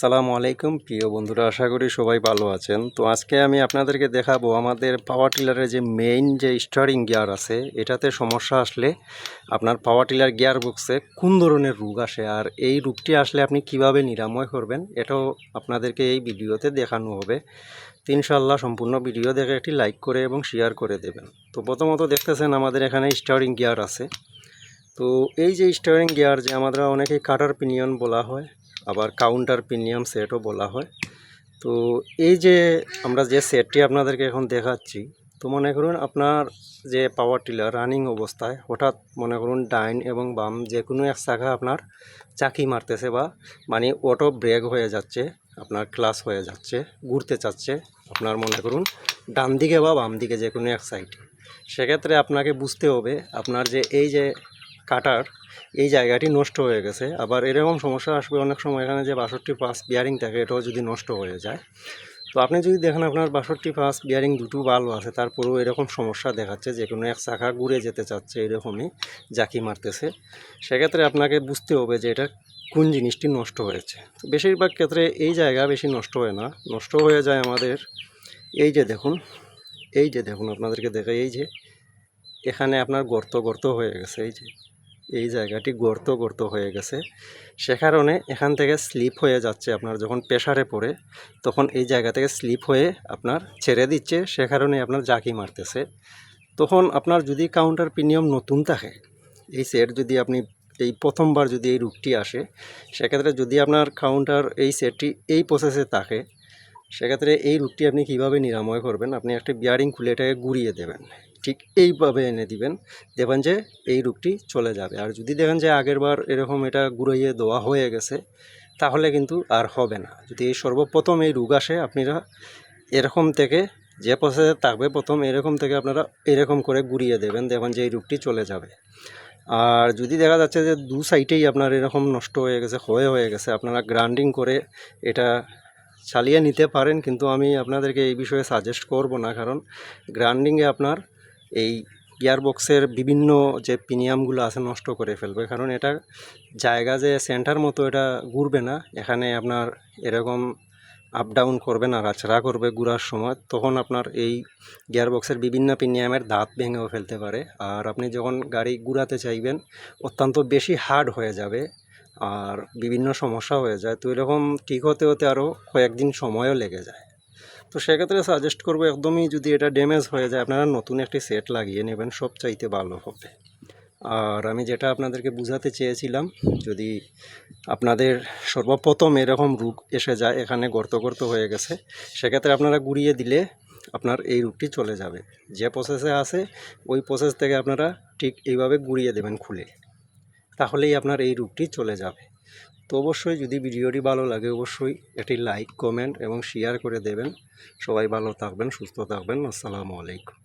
সালামু আলাইকুম। প্রিয় বন্ধুরা, আশা করি সবাই ভালো আছেন। তো আজকে আমি আপনাদেরকে দেখাবো আমাদের পাওয়ার টিলারের যে মেইন যে স্টারিং গিয়ার আছে, এটাতে সমস্যা আসলে আপনার পাওয়ার টিলার গিয়ার বক্সে কোন ধরনের রোগ আসে আর এই রোগটি আসলে আপনি কীভাবে নিরাময় করবেন, এটাও আপনাদেরকে এই ভিডিওতে দেখানো হবে। তো ইনশাল্লাহ সম্পূর্ণ ভিডিও দেখে একটি লাইক করে এবং শেয়ার করে দেবেন। তো প্রথমত দেখতেছেন আমাদের এখানে স্টারিং গিয়ার আছে। তো এই যে স্টারিং গিয়ার যে আমরা অনেকেই কাটার পিনিয়ন বলা হয় আবার কাউন্টার প্রিমিয়াম সেটও বলা হয়। তো এই যে আমরা যে সেটটি আপনাদেরকে এখন দেখাচ্ছি, তো মনে করুন আপনার যে পাওয়ার টিলার রানিং অবস্থায়, হঠাৎ মনে করুন ডাইন এবং বাম যে কোনো এক শাখা আপনার চাকি মারতেছে বা মানে অটো ব্রেক হয়ে যাচ্ছে, আপনার ক্লাস হয়ে যাচ্ছে, ঘুরতে চাচ্ছে, আপনার মনে করুন ডান দিকে বা বাম দিকে যে কোনো এক সাইডে সেক্ষেত্রে আপনাকে বুঝতে হবে, আপনার যে এই যে কাটার, এই জায়গাটি নষ্ট হয়ে গেছে। আবার এরকম সমস্যা আসবে অনেক সময় এখানে যে বাষট্টি পাস বিয়ারিং থাকে, এটাও যদি নষ্ট হয়ে যায়। তো আপনি যদি দেখেন আপনার বাষট্টি পাস বিয়ারিং দুটো ভালো আছে, তারপরেও এরকম সমস্যা দেখাচ্ছে যে কোনো এক শাখা ঘুরে যেতে চাচ্ছে এরকমই জাকি মারতেছে। সেক্ষেত্রে আপনাকে বুঝতে হবে যে এটা কোন জিনিসটি নষ্ট হয়েছে। বেশিরভাগ ক্ষেত্রে এই জায়গা বেশি নষ্ট হয় না। নষ্ট হয়ে যায় আমাদের, এই যে দেখুন, এই যে দেখুন আপনাদেরকে দেখে এই যে এখানে আপনার গর্ত গর্ত হয়ে গেছে, এই যে। এই জায়গাটি গর্ত গর্ত হয়ে গেছে। সে কারণে এখান থেকে স্লিপ হয়ে যাচ্ছে আপনার যখন প্রেশারে পড়ে, তখন এই জায়গা থেকে স্লিপ হয়ে আপনার ছেড়ে দিচ্ছে। সে কারণে আপনার জাকি মারতেছে। তখন আপনার যদি কাউন্টার প্রিমিয়াম নতুন থাকে, এই সেট যদি আপনি এই প্রথমবার যদি এই রুটটি আসে, সেক্ষেত্রে যদি আপনার কাউন্টার এই সেটটি এই প্রসেসে থাকে সেক্ষেত্রে এই রুটটি আপনি কীভাবে নিরাময় করবেন? আপনি একটা বিয়ারিং খুলে এটাকে গুড়িয়ে দেবেন। ঠিক এইভাবে এনে দিবেন। দেখবেন যে এই রূপটি চলে যাবে। আর যদি দেখেন যে আগের বার এরকম এটা গুঁড়িয়ে দেওয়া হয়ে গেছে, তাহলে কিন্তু আর হবে না। যদি এই সর্বপ্রথম এই রোগ আসে, আপনারা এরকম থেকে যে প্রসেসে থাকবে, প্রথম এরকম থেকে আপনারা এরকম করে গুঁড়িয়ে দেবেন। দেখবেন যে এই রোগটি চলে যাবে। আর যদি দেখা যাচ্ছে যে দু সাইডেই আপনার এরকম নষ্ট হয়ে গেছে, ক্ষয় হয়ে গেছে, আপনারা গ্রাইন্ডিং করে এটা চালিয়ে নিতে পারেন, কিন্তু আমি আপনাদেরকে এই বিষয়ে সাজেস্ট করব না। কারণ গ্রাইন্ডিংয়ে আপনার এই গিয়ারবক্সের বিভিন্ন যে প্রিমিয়ামগুলো আছে নষ্ট করে ফেলবে। কারণ এটা জায়গা যে সেন্টার মতো এটা ঘুরবে না। এখানে আপনার এরকম আপ ডাউন করবে না, রাচড়া করবে ঘুরার সময়। তখন আপনার এই গিয়ারবক্সের বিভিন্ন প্রিমিয়ামের দাঁত ভেঙেও ফেলতে পারে। আর আপনি যখন গাড়ি ঘুরাতে চাইবেন, অত্যন্ত বেশি হার্ড হয়ে যাবে। আর বিভিন্ন সমস্যা হয়ে যায়। তো এরকম ঠিক হতে হতে আরও কয়েকদিন সময়ও লেগে যায়। তো সেক্ষেত্রে সাজেস্ট করব একদমই যদি এটা ড্যামেজ হয়ে যায়, আপনারা নতুন একটি সেট লাগিয়ে নেবেন, সব চাইতে ভালো হবে। আর আমি যেটা আপনাদেরকে বুঝাতে চেয়েছিলাম, যদি আপনাদের সর্বপ্রথম এরকম রোগ এসে যায়, এখানে গর্ত গর্ত হয়ে গেছে, সেক্ষেত্রে আপনারা গুড়িয়ে দিলে আপনার এই রূপটি চলে যাবে। যে প্রসেসে আছে, ওই প্রসেস থেকে আপনারা ঠিক এইভাবে গুড়িয়ে দেবেন খুলে। তাহলেই আপনার এই রূপটি চলে যাবে। তো অবশ্যই যদি ভিডিওটি ভালো লাগে, অবশ্যই একটি লাইক, কমেন্ট এবং শেয়ার করে দেবেন। সবাই ভালো থাকবেন, সুস্থ থাকবেন। আসসালামু আলাইকুম।